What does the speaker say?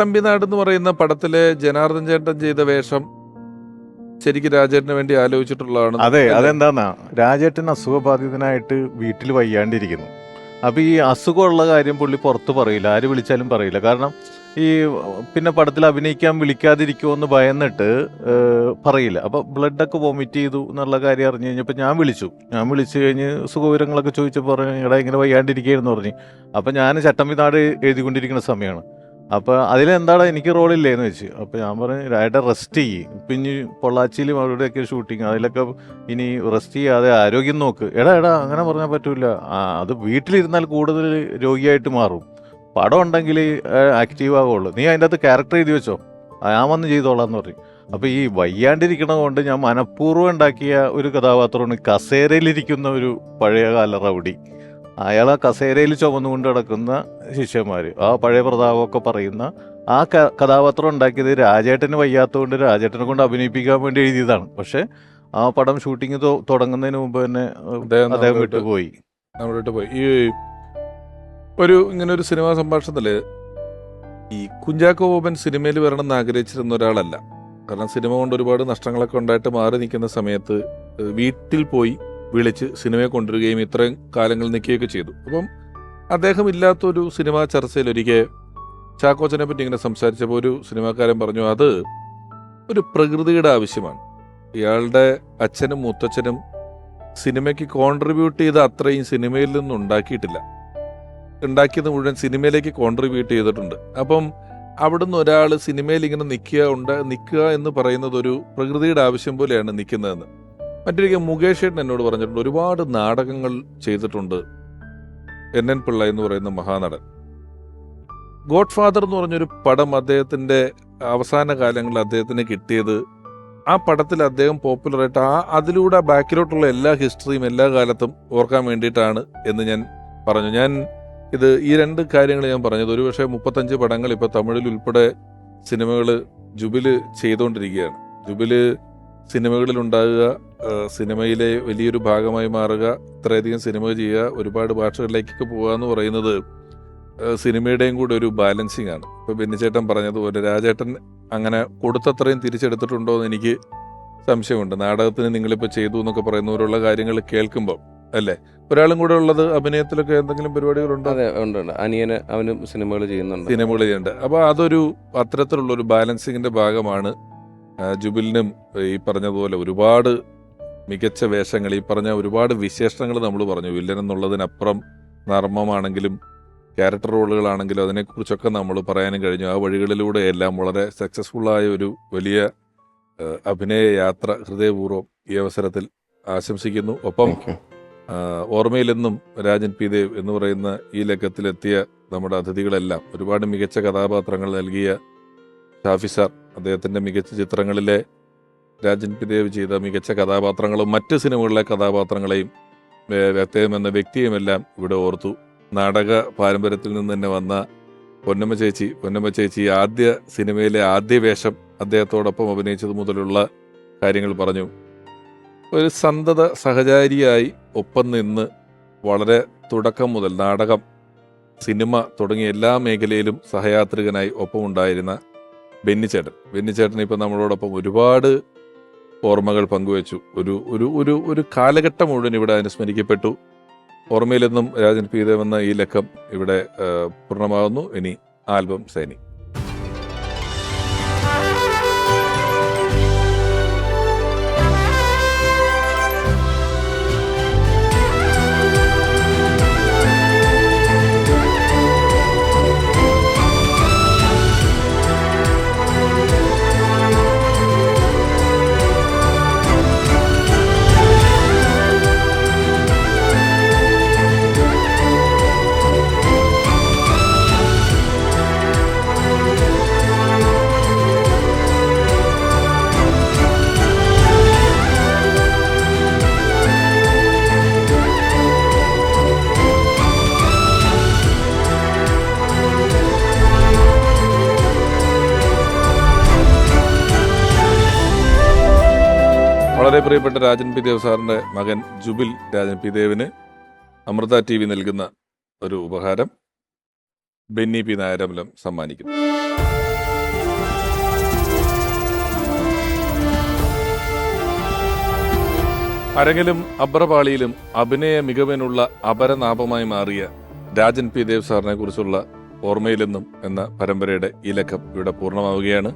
തമ്പിനാട് എന്ന് പറയുന്ന പടത്തിലെ ജനാർദ്ദൻ ചേട്ടൻ ചെയ്ത വേഷം ശരിക്കും രാജേട്ടന് വേണ്ടി ആലോചിച്ചിട്ടുള്ളതാണ്. അതെ? അതെന്താന്നാ? രാജേട്ടൻ അസുഖബാധിതനായിട്ട് വീട്ടിൽ വയ്യാണ്ടിരിക്കുന്നു. അപ്പൊ ഈ അസുഖമുള്ള കാര്യം പുള്ളി പുറത്ത് പറയില്ല ആര് വിളിച്ചാലും പറയില്ല. കാരണം ഈ പിന്നെ പടത്തിൽ അഭിനയിക്കാൻ വിളിക്കാതിരിക്കുമോ എന്ന് ഭയന്നിട്ട് പറയില്ല. അപ്പൊ ബ്ലഡൊക്കെ വോമിറ്റ് ചെയ്തു എന്നുള്ള കാര്യം അറിഞ്ഞു കഴിഞ്ഞപ്പോൾ ഞാൻ വിളിച്ചു. ഞാൻ വിളിച്ചു കഴിഞ്ഞ് സുഖവിവരങ്ങളൊക്കെ ചോദിച്ചപ്പോൾ പറഞ്ഞു എടാ ഇങ്ങനെ വയ്യാണ്ടിരിക്കുകയെന്ന് പറഞ്ഞു. അപ്പൊ ഞാൻ ചട്ടമ്പിനാട് എഴുതിക്കൊണ്ടിരിക്കുന്ന സമയമാണ്. അപ്പൊ അതിലെന്താടാ എനിക്ക് റോളില്ലേന്ന് വെച്ച്. അപ്പൊ ഞാൻ പറഞ്ഞു രായുടെ റെസ്റ്റ് ചെയ്യ്. ഇപ്പൊ ഇനി പൊള്ളാച്ചിയിലും അവിടെയൊക്കെ ഷൂട്ടിങ് അതിലൊക്കെ ഇനി റെസ്റ്റ് ചെയ്യാതെ ആരോഗ്യം നോക്ക്. എടാ എടാ അങ്ങനെ പറഞ്ഞാൽ പറ്റൂല. അത് വീട്ടിലിരുന്നാൽ കൂടുതൽ രോഗിയായിട്ട് മാറും. പടം ഉണ്ടെങ്കിൽ ആക്റ്റീവ് ആകുള്ളൂ നീ അതിന്റെ അകത്ത് ക്യാരക്ടർ എഴുതി വെച്ചോ? ഞാൻ വന്ന് ചെയ്തോളാം എന്ന് പറഞ്ഞു. അപ്പൊ ഈ വയ്യാണ്ടിരിക്കണ കൊണ്ട് ഞാൻ മനഃപൂർവം ഉണ്ടാക്കിയ ഒരു കഥാപാത്രമാണ് കസേരയിലിരിക്കുന്ന ഒരു പഴയകാല റൗഡി. അയാൾ ആ കസേരയിൽ ചുമന്നുകൊണ്ട് കിടക്കുന്ന ശിഷ്യന്മാർ ആ പഴയ പ്രതാപമൊക്കെ പറയുന്ന ആ ക- കഥാപാത്രം ഉണ്ടാക്കിയത് രാജേട്ടന് വയ്യാത്തതുകൊണ്ട് രാജേട്ടനെ കൊണ്ട് അഭിനയിപ്പിക്കാൻ വേണ്ടി എഴുതിയതാണ്. പക്ഷെ ആ പടം ഷൂട്ടിംഗ് തുടങ്ങുന്നതിന് മുമ്പ് തന്നെ അദ്ദേഹം അദ്ദേഹം പോയി. പോയി. ഈ ഒരു ഇങ്ങനെ ഒരു സിനിമാ സംഭാഷണത്തിൽ ഈ കുഞ്ചാക്കോ ബോബൻ സിനിമയിൽ വരണം എന്ന് ആഗ്രഹിച്ചിരുന്ന ഒരാളല്ല. കാരണം സിനിമ കൊണ്ട് ഒരുപാട് നഷ്ടങ്ങളൊക്കെ ഉണ്ടായിട്ട് മാറി നിൽക്കുന്ന സമയത്ത് വീട്ടിൽ പോയി വിളിച്ച് സിനിമയെ കൊണ്ടുവരികയും ഇത്രയും കാലങ്ങൾ നിൽക്കുകയൊക്കെ ചെയ്തു. അപ്പം അദ്ദേഹം ഇല്ലാത്തൊരു സിനിമാ ചർച്ചയിൽ ഒരിക്കൽ ചാക്കോച്ചനെ പറ്റി ഇങ്ങനെ സംസാരിച്ചപ്പോൾ ഒരു സിനിമാക്കാരൻ പറഞ്ഞു അത് ഒരു പ്രകൃതിയുടെ ആവശ്യമാണ്. ഇയാളുടെ അച്ഛനും മുത്തച്ഛനും സിനിമയ്ക്ക് കോൺട്രിബ്യൂട്ട് ചെയ്ത അത്രയും സിനിമയിൽ നിന്നും ഉണ്ടാക്കിയിട്ടില്ല. ഉണ്ടാക്കിയത് മുഴുവൻ സിനിമയിലേക്ക് കോൺട്രിബ്യൂട്ട് ചെയ്തിട്ടുണ്ട്. അപ്പം അവിടുന്ന് ഒരാൾ സിനിമയിൽ ഇങ്ങനെ നിൽക്കുക ഉണ്ട് നിൽക്കുക എന്ന് പറയുന്നത് ഒരു പ്രകൃതിയുടെ ആവശ്യം പോലെയാണ് നിൽക്കുന്നതെന്ന്. മറ്റൊരിക്കൽ മുകേഷ് ഏട്ടൻ എന്നോട് പറഞ്ഞിട്ടുണ്ട് ഒരുപാട് നാടകങ്ങൾ ചെയ്തിട്ടുണ്ട് എൻ എൻ പിള്ള എന്ന് പറയുന്ന മഹാനടൻ. ഗോഡ് ഫാദർ എന്ന് പറഞ്ഞൊരു പടം അദ്ദേഹത്തിന്റെ അവസാന കാലങ്ങളിൽ അദ്ദേഹത്തിന് കിട്ടിയത് ആ പടത്തിൽ അദ്ദേഹം പോപ്പുലറായിട്ട് ആ അതിലൂടെ ബാക്കിലോട്ടുള്ള എല്ലാ ഹിസ്റ്ററിയും എല്ലാ കാലത്തും ഓർക്കാൻ വേണ്ടിയിട്ടാണ് എന്ന് ഞാൻ പറഞ്ഞു. ഞാൻ ഇത് ഈ രണ്ട് കാര്യങ്ങൾ ഞാൻ പറഞ്ഞത്. ഒരുപക്ഷെ മുപ്പത്തഞ്ച് പടങ്ങൾ ഇപ്പോൾ തമിഴിൽ ഉൾപ്പെടെ സിനിമകൾ ജുബിൽ ചെയ്തുകൊണ്ടിരിക്കുകയാണ്. ജുബിൽ സിനിമകളിൽ ഉണ്ടാകുക സിനിമയിലെ വലിയൊരു ഭാഗമായി മാറുക ഇത്രയധികം സിനിമ ചെയ്യുക ഒരുപാട് ഭാഷകളിലേക്കൊക്കെ പോകുക എന്ന് പറയുന്നത് സിനിമയുടെയും കൂടെ ഒരു ബാലൻസിങ് ആണ്. ഇപ്പോൾ ബെന്നിച്ചേട്ടൻ പറഞ്ഞതുപോലെ രാജേട്ടൻ അങ്ങനെ കൊടുത്തത്രയും തിരിച്ചെടുത്തിട്ടുണ്ടോ എന്ന് എനിക്ക് സംശയമുണ്ട്. നാടകത്തിന് നിങ്ങളിപ്പോൾ ചെയ്തു എന്നൊക്കെ പറയുന്നവരുള്ള കാര്യങ്ങൾ കേൾക്കുമ്പോൾ അല്ലേ? ഒരാളും കൂടെ ഉള്ളത് അഭിനയത്തിലൊക്കെ എന്തെങ്കിലും പരിപാടികളുണ്ടോ? അതെ ഉണ്ട് ഉണ്ട്. അനിയന് അവനും സിനിമകൾ ചെയ്യുന്നുണ്ട്. സിനിമകൾ ചെയ്യുന്നുണ്ട്. അപ്പോൾ അതൊരു അത്തരത്തിലുള്ള ഒരു ബാലൻസിങ്ങിന്റെ ഭാഗമാണ്. ജുബിലിനും ഈ പറഞ്ഞതുപോലെ ഒരുപാട് മികച്ച വേഷങ്ങൾ ഈ പറഞ്ഞ ഒരുപാട് വിശേഷണങ്ങൾ നമ്മൾ പറഞ്ഞു. വില്ലൻ എന്നുള്ളതിനപ്പുറം നർമ്മമാണെങ്കിലും ക്യാരക്ടർ റോളുകളാണെങ്കിലും അതിനെക്കുറിച്ചൊക്കെ നമ്മൾ പറയാനും കഴിഞ്ഞു. ആ വഴികളിലൂടെ എല്ലാം വളരെ സക്സസ്ഫുള്ളായ ഒരു വലിയ അഭിനയ യാത്ര ഹൃദയപൂർവം ഈ അവസരത്തിൽ ആശംസിക്കുന്നു. ഒപ്പം ഓർമ്മയിലെന്നും രാജൻ പി ദേവ് എന്ന് പറയുന്ന ഈ ലക്കത്തിലെത്തിയ നമ്മുടെ അതിഥികളെല്ലാം ഒരുപാട് മികച്ച കഥാപാത്രങ്ങൾ നൽകിയ ഷാഫി സാർ അദ്ദേഹത്തിന്റെ മികച്ച ചിത്രങ്ങളിലെ രാജൻ പി ദേവ് ചെയ്ത മികച്ച കഥാപാത്രങ്ങളും മറ്റ് സിനിമകളിലെ കഥാപാത്രങ്ങളെയും അദ്ദേഹം എന്ന വ്യക്തിയുമെല്ലാം ഇവിടെ ഓർത്തു. നാടക പാരമ്പര്യത്തിൽ നിന്ന് തന്നെ വന്ന പൊന്നമ്മ ചേച്ചി പൊന്നമ്മ ചേച്ചി ആദ്യ സിനിമയിലെ ആദ്യ വേഷം അദ്ദേഹത്തോടൊപ്പം അഭിനയിച്ചത് മുതലുള്ള കാര്യങ്ങൾ പറഞ്ഞു. ഒരു സന്തത സഹചാരിയായി ഒപ്പം നിന്ന് വളരെ തുടക്കം മുതൽ നാടകം സിനിമ തുടങ്ങിയ എല്ലാ മേഖലയിലും സഹയാത്രികനായി ഒപ്പമുണ്ടായിരുന്ന ബെന്നിച്ചേട്ടൻ. ബെന്നിച്ചേട്ടൻ ഇപ്പം നമ്മളോടൊപ്പം ഒരുപാട് ഓർമ്മകൾ പങ്കുവച്ചു. ഒരു ഒരു ഒരു ഒരു കാലഘട്ടം മുഴുവൻ ഇവിടെ അനുസ്മരിക്കപ്പെട്ടു ഓർമ്മയിലെന്നും രാജൻ പി ദേവ് എന്ന ഈ ലക്കം ഇവിടെ പൂർണമാകുന്നു. ഇനി ആൽബം സൈനി വളരെ പ്രിയപ്പെട്ട രാജൻ പി ദേവ് സാറിന്റെ മകൻ ജുബിൽ രാജൻ പി ദേവിന് അമൃത ടി വി നൽകുന്ന ഒരു ഉപഹാരം ബെന്നി പി നായരമലം സമ്മാനിക്കുന്നു. അരങ്ങിലും അബ്രപാളിയിലും അഭിനയ മികവിനുള്ള അപരനാഭമായി മാറിയ രാജൻ പി ദേവ് സാറിനെ കുറിച്ചുള്ള ഓർമ്മയിലെന്നും എന്ന പരമ്പരയുടെ ഈ ലക്കം ഇവിടെ പൂർണമാവുകയാണ്.